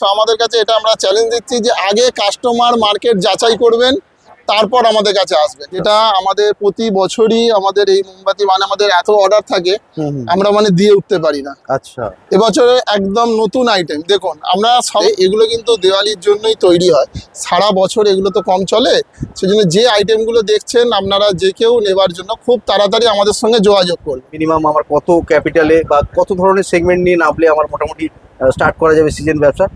তো আমাদের কাছে এটা আমরা চ্যালেঞ্জ দিচ্ছি যে আগে কাস্টমার মার্কেট যাচাই করবেন তারপর আমাদের কাছে আসবে। যেটা আমাদের প্রতি বছরই আমাদের এই মোমবাতি মানে আমাদের এত অর্ডার থাকে আমরা মানে দিয়ে উঠতে পারি না। আচ্ছা। এবছরে একদম নতুন আইটেম দেখুন আমরা সব এগুলো কিন্তু দেওয়ালির জন্যই তৈরি হয়। সারা বছর এগুলো তো কম চলে সেজন্য যে আইটেমগুলো দেখছেন আপনারা যে কেউ নেবার জন্য খুব তাড়াতাড়ি আমাদের সঙ্গে যোগাযোগ করবেন। মিনিমাম আমার কত ক্যাপিটালে বা কত ধরনের সেগমেন্ট নিয়ে নামলে আমার মোটামুটি স্টার্ট করা যাবে সিজন ব্যবসা?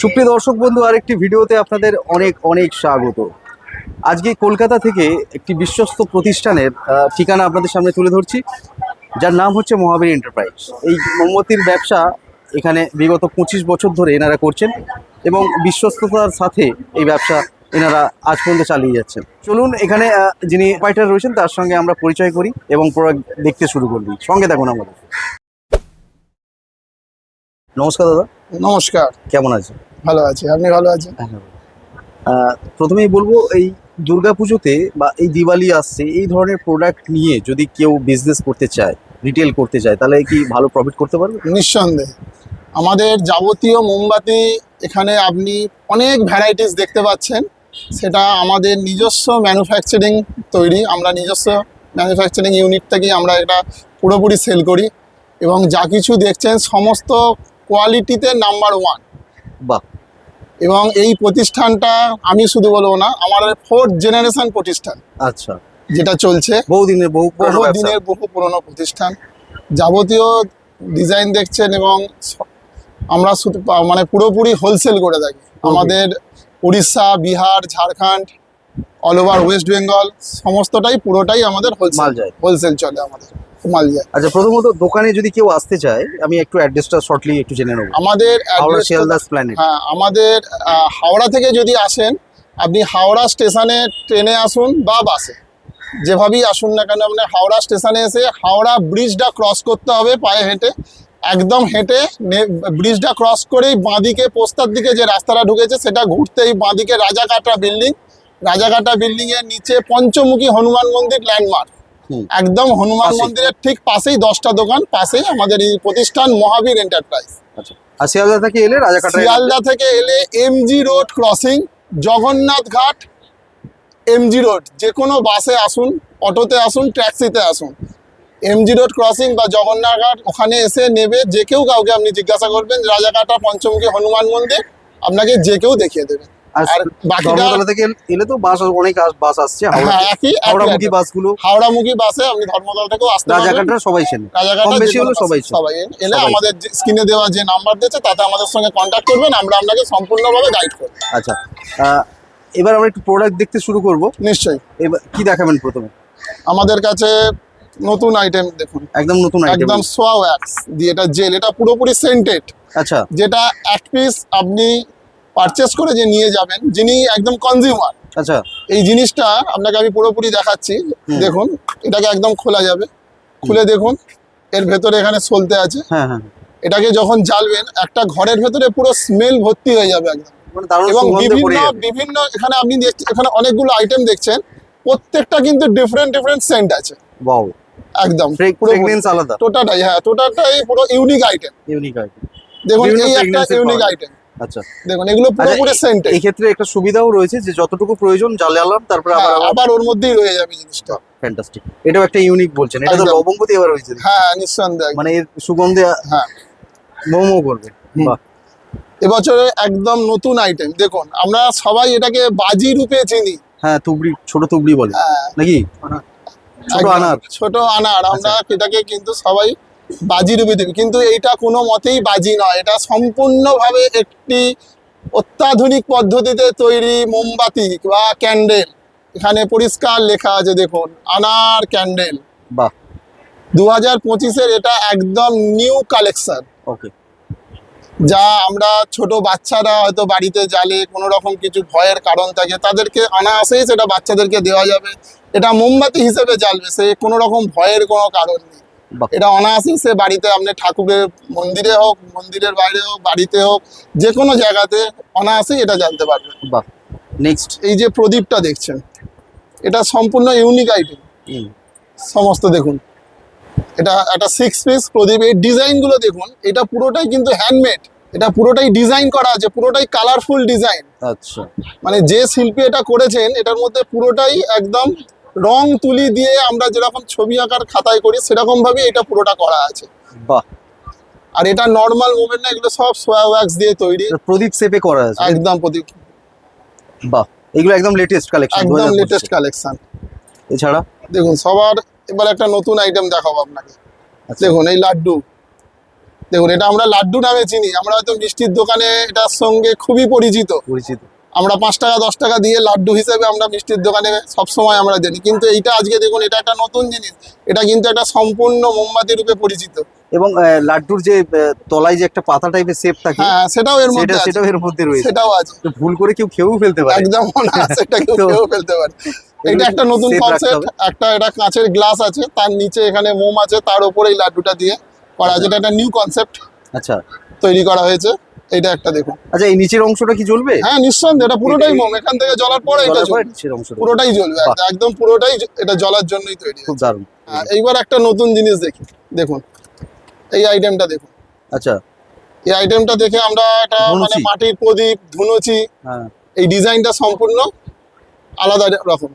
সুপ্রিয় দর্শক বন্ধু আরেকটি ভিডিওতে আপনাদের অনেক অনেক স্বাগত। আজকে কলকাতা থেকে একটি বিশ্বস্ত প্রতিষ্ঠানের ঠিকানা আপনাদের সামনে তুলে ধরছি যার নাম হচ্ছে মহাবীর এন্টারপ্রাইজ। এই মোমবাতির ব্যবসা এখানে বিগত পঁচিশ বছর ধরে এনারা করছেন এবং বিশ্বস্ততার সাথে এই ব্যবসা এনারা আজ পর্যন্ত চালিয়ে যাচ্ছেন। চলুন এখানে যিনি পাইটার রয়েছেন তার সঙ্গে আমরা পরিচয় করি এবং প্রোডাক্ট দেখতে শুরু করবি। সঙ্গে দেখুন আমাদের। নমস্কার দাদা। নমস্কার। কেমন আছেন? ভালো আছি আপনি ভালো আছেন? প্রথমেই বলব এই দুর্গাপুজোতে বা এই দিওয়ালি আসছে এই ধরনের প্রোডাক্ট নিয়ে যদি কেউ বিজনেস করতে চায় রিটেল করতে চায় তাহলে কি ভালো প্রফিট করতে পারবে? নিঃসন্দেহে। আমাদের যাবতীয় মোমবাতি এখানে আপনি অনেক ভ্যারাইটিস দেখতে পাচ্ছেন। সেটা আমাদের নিজস্ব ম্যানুফ্যাকচারিং তৈরি আমরা নিজস্ব ম্যানুফ্যাকচারিং ইউনিট থেকেই আমরা এটা পুরোপুরি সেল করি। এবং যা কিছু দেখছেন সমস্ত কোয়ালিটিতে নাম্বার ওয়ান বাহ। এবং এই প্রতিষ্ঠানটা আমি শুধু বলব না আমার ফোর্থ জেনারেশন প্রতিষ্ঠান। আচ্ছা। যেটা চলছে। বহুদিনের বহু বহুদিনের বহু ব্যবসা। দিনের বহু পুরনো প্রতিষ্ঠান। যাবতীয় ডিজাইন দেখছেন এবং আমরা শুধু মানে পুরোপুরি হোলসেল করে থাকি। আমাদের Orissa Bihar Jharkhand all over West Bengal সমস্তটাই পুরোটাই আমাদের মাল হোলসেল যায়। হোলসেল চলে আমাদের মাল যায়। আচ্ছা প্রথমত দোকানে যদি কেউ আসতে চায় আমি একটু অ্যাড্রেসটা শর্টলি একটু জেনে নেব। আমাদের হাওড়া শিয়ালদাস প্ল্যানেট হ্যাঁ আমাদের হাওড়া থেকে যদি আসেন আপনি হাওড়া স্টেশনে ট্রেনে আসুন বা বাসে। যেভাবেই আসুন না কেন আপনি হাওড়া স্টেশনে এসে হাওড়া ব্রিজটা ক্রস করতে হবে পায়ে হেঁটে। একদম হেঁটে ব্রিজটা ক্রস করেই বাঁদিকে পোস্তার দিকে যে রাস্তাটা ঢুকেছে সেটা ঘুরতেই বাঁদিকে রাজাকাটা বিল্ডিং রাজাকাটা বিল্ডিং এর নিচে পঞ্চমুখী হনুমান মন্দির ল্যান্ডমার্ক। একদম হনুমান মন্দিরের ঠিক পাশেই দশটা দোকান পাশেই আমাদের এই প্রতিষ্ঠান মহাবীর এন্টারপ্রাইজ আচ্ছা। আর শিয়ালদা থেকে এলে রাজাকাটা শিয়ালদা থেকে এলে এমজি রোড ক্রসিং জগন্নাথ ঘাট এমজি রোড যে কোনো বাসে আসুন অটোতে আসুন ট্যাক্সিতে আসুন। এমজি রোড ক্রসিং বা জগন্নাথ ঘাট ওখানে এসে নেবে যে কেউ কাউকে আপনি জিজ্ঞাসা করবেন রাজাঘাটা পঞ্চমুখী হনুমান মন্দির? আপনাকে যে কেউ দেখিয়ে দেবে। আর ধর্মতলা থেকে এলে তো বাস অনেক বাস আসছে হ্যাঁ হাওড়ামুখী বাসগুলো। হাওড়ামুখী বাসে আপনি ধর্মতলা থেকেও আসতে সবাই চেনে। রাজাঘাটা কম বেশি সবাই সবাই এলে। আমাদের স্ক্রিনে দেওয়া যে নাম্বার দিয়েছে তাতে আমাদের সঙ্গে কন্ট্যাক্ট করবেন আমরা আপনাকে সম্পূর্ণভাবে গাইড করব। আচ্ছা। এবার আমরা একটু প্রোডাক্ট দেখতে শুরু করব। নিশ্চয়ই। এবার কি দেখাবেন প্রথমে? আমাদের কাছে নতুন আইটেম দেখুন। একদম নতুন আইটেম একদম সোয়া ওয়্যাক্স দিয়ে এটা জেল এটা পুরোপুরি সেন্টেড আচ্ছা। যেটা এক পিস আপনি পারচেস করে যে নিয়ে যাবেন যিনি একদম কনজিউমার আচ্ছা। এই জিনিসটা আপনাকে আমি পুরোপুরি দেখাচ্ছি। দেখুন এটাকে একদম খোলা যাবে। খুলে দেখুন এর ভেতরে এখানে সলতে আছে। হ্যাঁ হ্যাঁ। এটাকে যখন জ্বালবেন একটা ঘরের ভেতরে পুরো স্মেল ভর্তি হয়ে যাবে একদম। মানে এবং বিভিন্ন বিভিন্ন এখানে আপনি এখানে অনেকগুলো আইটেম দেখছেন। প্রত্যেকটা কিন্তু ডিফারেন্ট ডিফারেন্ট সেন্ট আছে। একদম। আলাদা। টোটালটাই হ্যাঁ টোটাটাই পুরো ইউনিক আইটেম ইউনিক আইটেম দেখুন এই একটা ইউনিক আইটেম আচ্ছা। দেখুন এগুলো পুরোপুরি আচ্ছা, সেন্ট এই ক্ষেত্রে একটা সুবিধাও রয়েছে যে যতটুকু প্রয়োজন তারপরে আবার হ্যাঁ, আবার ওর মধ্যেই রয়ে যাবে জিনিসটা। ফ্যান্টাস্টিক এটাও একটা ইউনিক বলছেন। এটা তো এবার হয়েছে। হ্যাঁ নিঃসন্দেহে। মানে এর সুগন্ধে হ্যাঁ। মোমো করবে। বাহ। এবছরে একদম নতুন আইটেম দেখুন আমরা সবাই এটাকে বাজি রূপে চিনি। হ্যাঁ তুবড়ি ছোট তুবড়ি বলে। হ্যাঁ, নাকি? ছোট আনার। ছোট আনার। আমরা এটাকে কিন্তু সবাই বাজি রূপে দিই কিন্তু এইটা কোনো মতেই বাজি নয়। এটা সম্পূর্ণভাবে একটি অত্যাধুনিক পদ্ধতিতে তৈরি মোমবাতি বা ক্যান্ডেল। এখানে পরিষ্কার লেখা আছে দেখুন আনার ক্যান্ডেল। বাহ। দু হাজার পঁচিশের এটা একদম নিউ কালেকশন। ওকে। যা আমরা ছোট বাচ্চারা হয়তো বাড়িতে জ্বালে কোনো রকম কিছু ভয়ের কারণ থাকে তাদেরকে অনায়াসেই সেটা বাচ্চাদেরকে দেওয়া যাবে। এটা মোমবাতি হিসেবে জ্বালবে সে কোনো রকম ভয়ের কোনো কারণ নেই। এটা অনায়াসে সে বাড়িতে আপনি ঠাকুরের মন্দিরে হোক মন্দিরের বাইরে হোক বাড়িতে হোক যে কোনো জায়গাতে অনায়াসেই এটা জানতে পারবেন। বাহ। নেক্সট এই যে প্রদীপটা দেখছেন এটা সম্পূর্ণ ইউনিক আইটেম সমস্ত দেখুন। এটা একটা সিক্স পিস প্রদীপ এই ডিজাইনগুলো দেখুন এটা পুরোটাই কিন্তু হ্যান্ডমেড এটা পুরোটাই ডিজাইন করা আছে পুরোটাই কালারফুল ডিজাইন আচ্ছা। মানে যে শিল্পী এটা করেছেন এটার মধ্যে পুরোটাই একদম রং তুলি দিয়ে আমরা যেরকম ছবি আঁকার খাতায় করি সেরকম ভাবে এটা পুরোটা করা আছে। বাহ। আর এটা নর্মাল মুভমেন্ট না এগুলো সব সোয়া ওয়াক্স দিয়ে তৈরি। প্রদীপ শেপে করা আছে। একদম প্রদীপ। বাহ এগুলো একদম লেটেস্ট কালেকশন একদম লেটেস্ট কালেকশন এছাড়া? দেখুন সবার এবার একটা নতুন আইটেম দেখাবো আপনাকে। আচ্ছা। দেখুন এই লাড্ডু। দেখুন এটা আমরা লাড্ডু নামে চিনি। আমরা হয়তো মিষ্টির দোকানে এটার সঙ্গে খুবই পরিচিত। পরিচিত। আমরা পাঁচ টাকা দশ টাকা দিয়ে লাড্ডু হিসেবে আমরা মিষ্টির দোকানে সবসময় আমরা জানি। কিন্তু এইটা আজকে দেখুন এটা একটা নতুন জিনিস। এটা কিন্তু একটা সম্পূর্ণ মোমবাতি রূপে পরিচিত। এবং লাড্ডুর যে তলায় যে একটা পাতা টাইপের শেপ থাকে হ্যাঁ সেটাও এর মধ্যে সেটাও এর মধ্যে রয়েছে। সেটাও আছে। ভুল করে কেউ খেয়েও ফেলতে পারে। একদম না সেটা কেউ কেউ ফেলতে পারে। এটা একটা নতুন কনসেপ্ট একটা এটা কাঁচের গ্লাস আছে তার নিচে এখানে মোম আছে তার উপরে এই লাড্ডুটা দিয়ে করা আছে। এটা একটা নিউ কনসেপ্ট আচ্ছা। তৈরি করা হয়েছে। এটা একটা দেখুন। আচ্ছা এই নিচের অংশটা কি জ্বলবে? হ্যাঁ নিঃসন্দেহে এটা পুরোটাই মোম এখান থেকে জ্বলার পরে এটা জ্বলবে। পুরোটাই জ্বলবে একদম- পুরোটাই এটা জ্বলার জন্যই তৈরি খুব দারুণ। এইবার একটা নতুন জিনিস দেখি দেখুন। এই আইটেমটা দেখুন। আচ্ছা। এই আইটেমটা দেখে আমরা এটা মানে মাটির প্রদীপ ধুনুচি হ্যাঁ। এই ডিজাইনটা সম্পূর্ণ আলাদা রকম।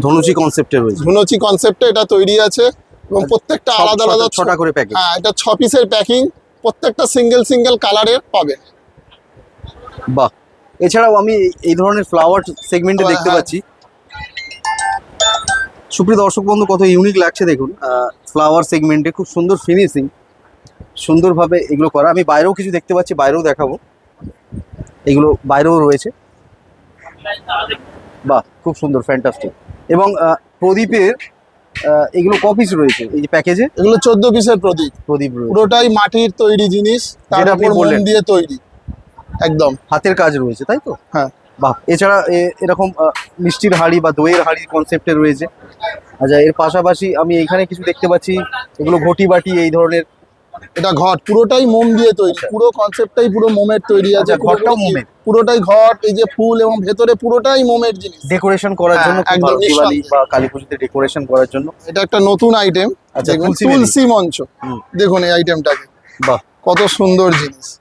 ধনুচি কনসেপ্টে রয়েছে ধুনুচি কনসেপ্টে এটা তৈরি আছে এবং প্রত্যেকটা আলাদা আলাদা ছটা করে প্যাকেট হ্যাঁ এটা ছ পিসের প্যাকিং প্রত্যেকটা সিঙ্গেল সিঙ্গেল কালারের পাবে। বাহ। এছাড়াও আমি এই ধরনের ফ্লাওয়ার সেগমেন্টে দেখতে হ্যাঁ। পাচ্ছি। সুপ্রিয় দর্শক বন্ধু কত ইউনিক লাগছে দেখুন। ফ্লাওয়ার সেগমেন্টে খুব সুন্দর ফিনিশিং সুন্দরভাবে এগুলো করা। আমি বাইরেও কিছু দেখতে পাচ্ছি বাইরেও দেখাবো। এগুলো বাইরেও রয়েছে। বাহ খুব সুন্দর ফ্যান্টাস্টিক এবং প্রদীপের এগুলো কপিস রয়েছে? এই যে প্যাকেজে এগুলো চোদ্দ পিসের প্রদীপ। প্রদীপ পুরোটাই মাটির তৈরি জিনিস তার আপনি বললেন। দিয়ে তৈরি। একদম। হাতের কাজ রয়েছে তাই তো? হ্যাঁ। বাহ এছাড়া এরকম মিষ্টির হাঁড়ি বা দইয়ের হাড়ির কনসেপ্টে রয়েছে। আচ্ছা এর পাশাপাশি আমি এখানে কিছু দেখতে পাচ্ছি এগুলো ঘটি বাটি এই ধরনের এটা ঘট পুরোটাই মোম দিয়ে তৈরি। পুরো কনসেপ্টটাই পুরো মোমের তৈরি আছে। আচ্ছা, ঘটটাও পুরোপুরি- মোমের। পুরোটাই ঘট এই যে ফুল এবং ভেতরে পুরোটাই মোমের জিনিস। ডেকোরেশন করার হ্যাঁ, জন্য একদম বা কালী পুজোতে ডেকোরেশন করার জন্য? এটা একটা নতুন আইটেম আচ্ছা, তুলসী মঞ্চ। দেখুন এই আইটেমটাকে বাহ। কত সুন্দর জিনিস।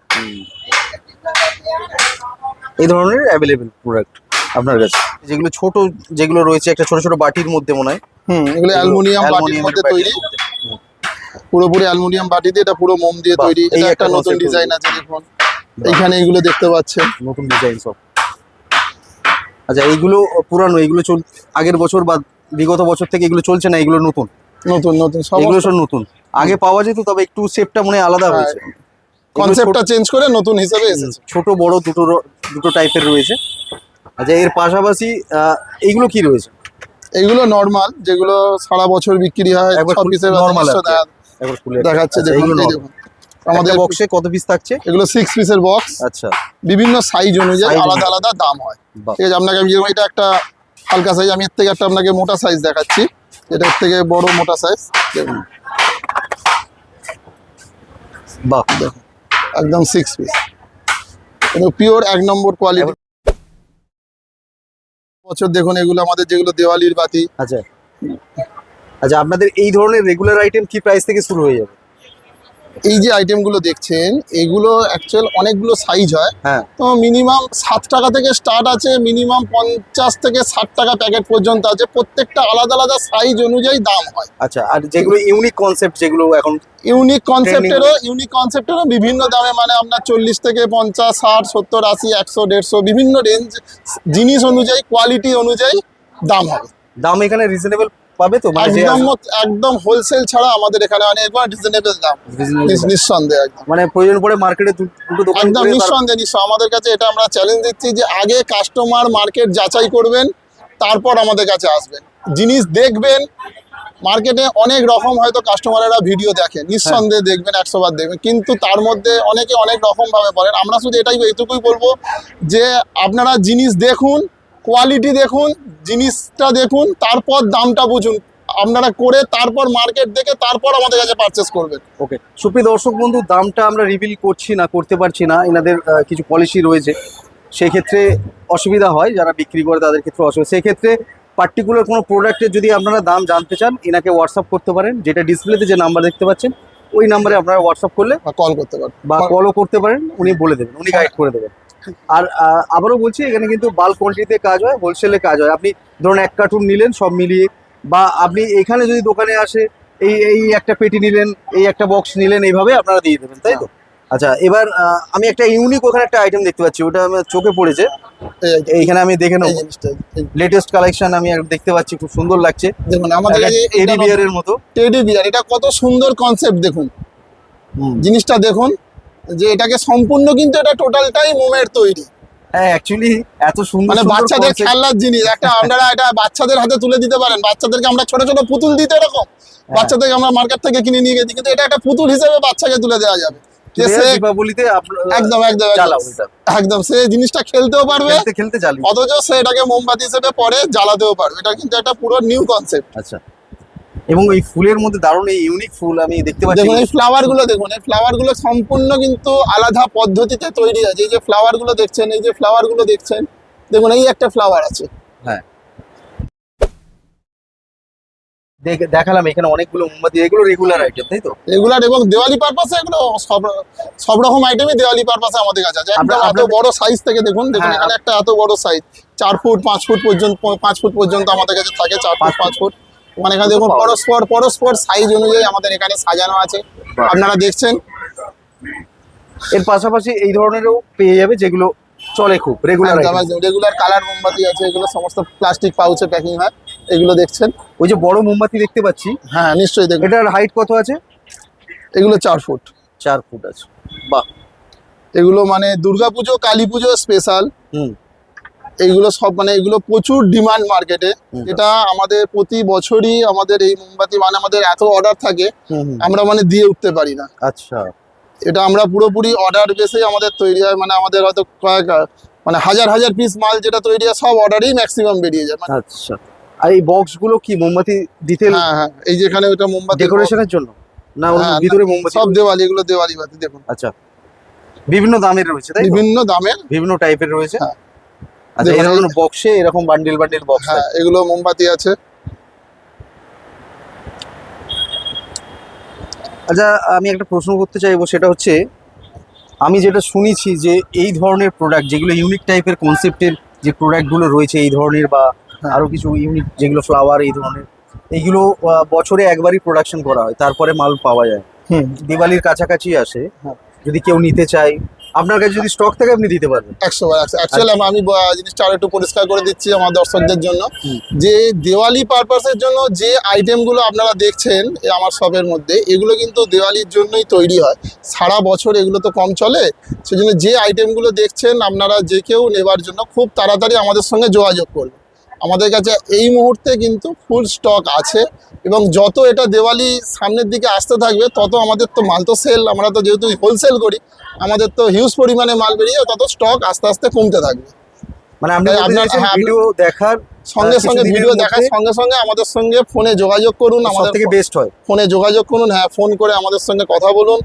এই ধরনের অ্যাভেলেবেল প্রোডাক্ট আপনার কাছে? যেগুলো ছোট যেগুলো রয়েছে একটা ছোট ছোট বাটির মধ্যে মনে হয়। হুম এগুলো অ্যালুমিনিয়াম বাটির মধ্যে তৈরি। পুরোপুরি অ্যালুমিনিয়াম বাটি দিয়ে এটা পুরো মোম দিয়ে তৈরি। এটা একটা নতুন ডিজাইন আছে দেখুন। এইখানে এইগুলো দেখতে পাচ্ছেন। নতুন ডিজাইন সব। আচ্ছা এইগুলো পুরানো এগুলো চল আগের বছর বা বিগত বছর থেকে এগুলো চলছে না? এগুলো নতুন? নতুন নতুন এগুলো সব নতুন। আগে পাওয়া যেত তবে একটু শেপটা মনে আলাদা হ্যাঁ, হয়েছে। এগুলো কনসেপ্টটা চেঞ্জ করে নতুন হিসেবে এসেছে। ছোট- বড় দুটো দুটো টাইপের রয়েছে। আচ্ছা এর পাশাপাশি এইগুলো কি রয়েছে? এগুলো নর্মাল যেগুলো সারা বছর বিক্রি হয় একবার ছ পিসের একবার খুলে দেখাচ্ছে আচ্ছা, দেখুন আমাদের বক্সে কত পিস থাকছে? এগুলো সিক্স পিসের বক্স আচ্ছা। বিভিন্ন সাইজ অনুযায়ী আলাদা আলাদা দাম হয়। ঠিক আছে আপনাকে আমি যেরকম এটা একটা হালকা সাইজ আমি এর থেকে একটা আপনাকে মোটা সাইজ দেখাচ্ছি। এটা এর থেকে বড় মোটা সাইজ দেখুন। বাহ। দেখুন। একদম সিক্স পিস পিওর এক নম্বর কোয়ালিটি বছর দেখুন এগুলো আমাদের যেগুলো দেওয়ালির বাতি। আচ্ছা। আচ্ছা আপনাদের এই ধরনের রেগুলার আইটেম কি প্রাইস থেকে শুরু হয়ে যাবে? এই যে আইটেমগুলো দেখছেন এগুলো অ্যাকচুয়াল অনেকগুলো সাইজ হয়। হ্যাঁ। তো মিনিমাম সাত টাকা থেকে স্টার্ট আছে মিনিমাম পঞ্চাশ থেকে ষাট টাকা প্যাকেট পর্যন্ত আছে। প্রত্যেকটা আলাদা আলাদা সাইজ অনুযায়ী দাম হয়। আচ্ছা আর যেগুলো ইউনিক কনসেপ্ট যেগুলো এখন ইউনিক কনসেপ্টেরও ইউনিক কনসেপ্টেরও বিভিন্ন দামে মানে আপনার চল্লিশ থেকে পঞ্চাশ ষাট সত্তর আশি একশো দেড়শো বিভিন্ন রেঞ্জ জিনিস অনুযায়ী কোয়ালিটি অনুযায়ী দাম হবে দাম এখানে রিজনেবল পাবে তো? মানে একদম একদম হোলসেল ছাড়া আমাদের এখানে মানে একবার রিজনেবল দাম। নিঃসন্দেহে একদম। মানে প্রয়োজন পড়ে মার্কেটে দুটো দোকান একদম নিঃসন্দেহে নিঃসন্দেহে। আমাদের কাছে এটা আমরা চ্যালেঞ্জ দিচ্ছি যে আগে কাস্টমার মার্কেট যাচাই করবেন তারপর আমাদের কাছে আসবেন। জিনিস দেখবেন মার্কেটে অনেক রকম হয়তো কাস্টমারেরা ভিডিও দেখে নিঃসন্দেহে দেখবেন একশো বার দেখবেন। কিন্তু তার মধ্যে অনেকে অনেক রকম ভাবে বলেন। আমরা শুধু এটাই এটুকুই বলব যে আপনারা জিনিস দেখুন কোয়ালিটি দেখুন জিনিসটা দেখুন তারপর দামটা বুঝুন। আপনারা করে তারপর মার্কেট দেখে তারপর আমাদের কাছে পারচেস করবেন। ওকে সুপ্রিয় দর্শক বন্ধু দামটা আমরা রিভিল করছি না করতে পারছি না। এনাদের কিছু পলিসি রয়েছে। সেই ক্ষেত্রে অসুবিধা হয় যারা বিক্রি করে তাদের ক্ষেত্রে অসুবিধা। সেক্ষেত্রে পার্টিকুলার কোনো প্রোডাক্টের যদি আপনারা দাম জানতে চান এনাকে হোয়াটসঅ্যাপ করতে পারেন। যেটা ডিসপ্লেতে যে নাম্বার দেখতে পাচ্ছেন ওই নাম্বারে আপনারা হোয়াটসঅ্যাপ করলে বা কল করতে পারেন। বা কলও করতে পারেন উনি বলে দেবেন উনি গাইড করে দেবেন। আর আবারও বলছি এখানে কিন্তু বাল্ক কোয়ান্টিটিতে কাজ হয় হোলসেলে কাজ হয়। আপনি ধরুন এক কার্টুন নিলেন সব মিলিয়ে বা আপনি এখানে যদি দোকানে আসে এই এই একটা পেটি নিলেন এই একটা বক্স নিলেন এইভাবে আপনারা দিয়ে দেবেন তাই তো? আচ্ছা এবার আমি একটা ইউনিক ওখানে একটা আইটেম দেখতে পাচ্ছি ওটা আমার চোখে পড়েছে। এই- এই- এইখানে আমি দেখে নেব। লেটেস্ট কালেকশন আমি দেখতে পাচ্ছি খুব সুন্দর লাগছে। দেখুন আমাদের এডি বিয়ারের মতো। টেডি বিয়ার এটা কত সুন্দর কনসেপ্ট দেখুন। জিনিসটা দেখুন যে এটাকে সম্পূর্ণ কিন্তু এটা টোটালটাই মোমের তৈরি। হ্যাঁ অ্যাকচুয়ালি এত সুন্দর মানে বাচ্চাদের খেলনার জিনিস একটা আপনারা এটা বাচ্চাদের হাতে তুলে দিতে পারেন। বাচ্চাদেরকে আমরা ছোট ছোট পুতুল দিতে এরকম। হ্যাঁ। বাচ্চাদেরকে আমরা মার্কেট থেকে কিনে নিয়ে গেছি। কিন্তু এটা একটা পুতুল হিসেবে বাচ্চাকে তুলে দেওয়া যাবে। একদম একদম একদম। সে জিনিসটা খেলতেও পারবে। খেলতে খেলতে অথচ সে এটাকে মোমবাতি হিসেবে পরে জ্বালাতেও পারবে। এটা কিন্তু একটা পুরো নিউ কনসেপ্ট আচ্ছা। এবং এই ফুলের মধ্যে দারুণ এই ইউনিক ফুল আমি দেখতে পাচ্ছি। দেখুন এই ফ্লাওয়ারগুলো দেখুন এই ফ্লাওয়ারগুলো সম্পূর্ণ কিন্তু আলাদা পদ্ধতিতে তৈরি আছে। এই যে ফ্লাওয়ারগুলো দেখছেন এই যে ফ্লাওয়ারগুলো দেখছেন দেখুন এই একটা ফ্লাওয়ার আছে। হ্যাঁ। দেখ- দেখালাম এখানে অনেকগুলো মোমবাতি এগুলো রেগুলার আইটেম তাই তো? রেগুলার এবং দেওয়ালি পারপাসে এগুলো সব সব রকম আইটেমই দেওয়ালি পারপাসে আমাদের কাছে আছে। একদম আপনার- এত বড় সাইজ থেকে দেখুন দেখুন হ্যাঁ, এখানে একটা এত বড় সাইজ চার ফুট পাঁচ ফুট পর্যন্ত পাঁচ ফুট পর্যন্ত আমাদের কাছে থাকে চার ফুট। পাঁচ ফুট। মানে এখানে দেখুন। পরস্পর পরস্পর সাইজ অনুযায়ী আমাদের এখানে সাজানো আছে। আপনারা দেখছেন। এর পাশাপাশি এই ধরনেরও পেয়ে যাবে যেগুলো চলে খুব রেগুলার রেগুলার কালার মোমবাতি আছে এগুলো সমস্ত প্লাস্টিক পাউচে প্যাকিং হয়। এগুলো দেখছেন। ওই যে বড় মোমবাতি দেখতে পাচ্ছি। হ্যাঁ নিশ্চয়ই দেখুন। এটার হাইট কত আছে? এগুলো চার ফুট চার ফুট আছে। বাহ। এগুলো মানে দুর্গাপুজো কালী পুজো স্পেশাল হুম। এইগুলো সব মানে এগুলো প্রচুর ডিমান্ড মার্কেটে এটা আমাদের প্রতি বছরই আমাদের এই মোমবাতি মানে আমাদের এত অর্ডার থাকে। আমরা মানে দিয়ে উঠতে পারি না। আচ্ছা। এটা আমরা পুরোপুরি অর্ডার বেসেই আমাদের তৈরি হয় মানে আমাদের হয়তো কয়েক মানে হাজার হাজার পিস মাল যেটা তৈরি হয় সব অর্ডারই ম্যাক্সিমাম বেরিয়ে যায়। মানে আচ্ছা। আর এই বক্সগুলো কি মোমবাতি দিতে হ্যাঁ হ্যাঁ। এই যেখানে ওটা মোমবাতি ডেকোরেশনের জন্য? না ওর হ্যাঁ, ভিতরে মোমবাতি সব দেওয়ালি এগুলো দেওয়ালি বাতি দেখুন। আচ্ছা। বিভিন্ন দামের রয়েছে তাই বিভিন্ন দামের। বিভিন্ন টাইপের রয়েছে? হ্যাঁ। আচ্ছা এরকম বক্সে এরকম বান্ডিল বান্ডিল বক্স হ্যাঁ এগুলো মোমবাতি আছে আচ্ছা আমি একটা প্রশ্ন করতে চাইব সেটা হচ্ছে আমি যেটা শুনেছি যে এই ধরনের প্রোডাক্ট যেগুলো ইউনিক টাইপের কনসেপ্টের যে প্রোডাক্টগুলো রয়েছে এই ধরনের বা হ্যাঁ। আরও কিছু ইউনিক যেগুলো ফ্লাওয়ার এই ধরনের এইগুলো বছরে একবারই প্রোডাকশন করা হয় তারপরে মাল পাওয়া যায় হুম দিওয়ালির কাছাকাছি আসে হ্যাঁ। যদি কেউ নিতে চায় আপনার কাছে যদি স্টক থাকে আপনি দিতে পারবেন। একশো অ্যাকচুয়ালি আমি ব- জিনিসটা আর একটু পরিষ্কার করে দিচ্ছি আমার দর্শকদের জন্য। যে দেওয়ালি পারপাসের জন্য যে আইটেমগুলো আপনারা দেখছেন আমার শপের মধ্যে এগুলো কিন্তু দেওয়ালির জন্যই তৈরি হয়। সারা বছর এগুলো তো কম চলে। সেজন্য যে আইটেমগুলো দেখছেন আপনারা যে কেউ নেবার জন্য খুব তাড়াতাড়ি আমাদের সঙ্গে যোগাযোগ করবেন আমাদের কাছে এই মুহূর্তে কিন্তু ফুল স্টক আছে এবং যত এটা দেওয়ালি সামনের দিকে আসতে থাকবে তত আমাদের তো মাল তো সেল আমরা তো যেহেতু হোলসেল করি আমাদের তো হিউজ পরিমাণে মাল বেরিয়ে তত স্টক আস্তে আস্তে কমতে থাকবে। মানে আপনার- হ্যাঁ, ভিডিও দেখার সঙ্গে সঙ্গে ভিডিও দেখার সঙ্গে সঙ্গে আমাদের সঙ্গে ফোনে যোগাযোগ করুন আমাদের থেকে বেস্ট হয়। ফোনে যোগাযোগ করুন হ্যাঁ ফোন করে আমাদের সঙ্গে কথা বলুন।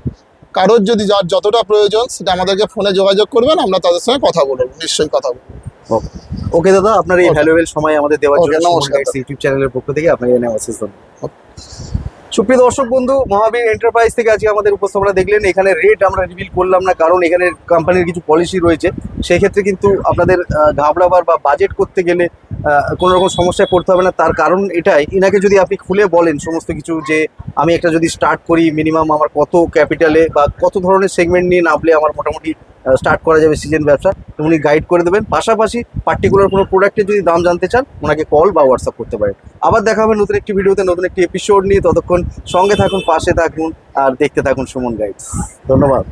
কারোর যদি যার যতটা প্রয়োজন সেটা আমাদেরকে ফোনে যোগাযোগ করবেন আমরা তাদের সঙ্গে কথা বলব নিশ্চয়ই কথা বলব। ওকে দাদা আপনার এই. ভ্যালুয়েবল সময় আমাদের দেওয়ার জন্য নমস্কার ইউটিউব চ্যানেলের পক্ষ থেকে আপনাকে অশেষ ধন্যবাদ। সুপ্রিয় দর্শক বন্ধু, মহাবীর এন্টারপ্রাইজ থেকে আজকে আমাদের উপস্থাপনা দেখলেন। এখানে রেট আমরা রিভিল করলাম না, কারণ এখানে কোম্পানির কিছু পলিসি রয়েছে। সেই ক্ষেত্রে কিন্তু আপনাদের ঘাবড়াবার বা বাজেট করতে গেলে কোনো রকম সমস্যায় পড়তে হবে না। তার কারণ এটাই। এনাকে যদি আপনি খুলে বলেন সমস্ত কিছু যে, আমি একটা যদি স্টার্ট করি মিনিমাম আমার কত ক্যাপিটালে বা কত ধরনের সেগমেন্ট নিয়ে নামলে আমার মোটামুটি স্টার্ট করা যাবে সিজন ব্যবসা উনি গাইড করে দেবেন। পাশাপাশি পার্টিকুলার কোনো প্রোডাক্টের যদি দাম জানতে চান ওনাকে কল বা হোয়াটসঅ্যাপ করতে পারেন। আবার দেখা হবে নতুন একটি ভিডিওতে নতুন একটি এপিসোড নিয়ে। ততক্ষণ সঙ্গে থাকুন পাশে থাকুন আর দেখতে থাকুন সুমন গাইড ধন্যবাদ।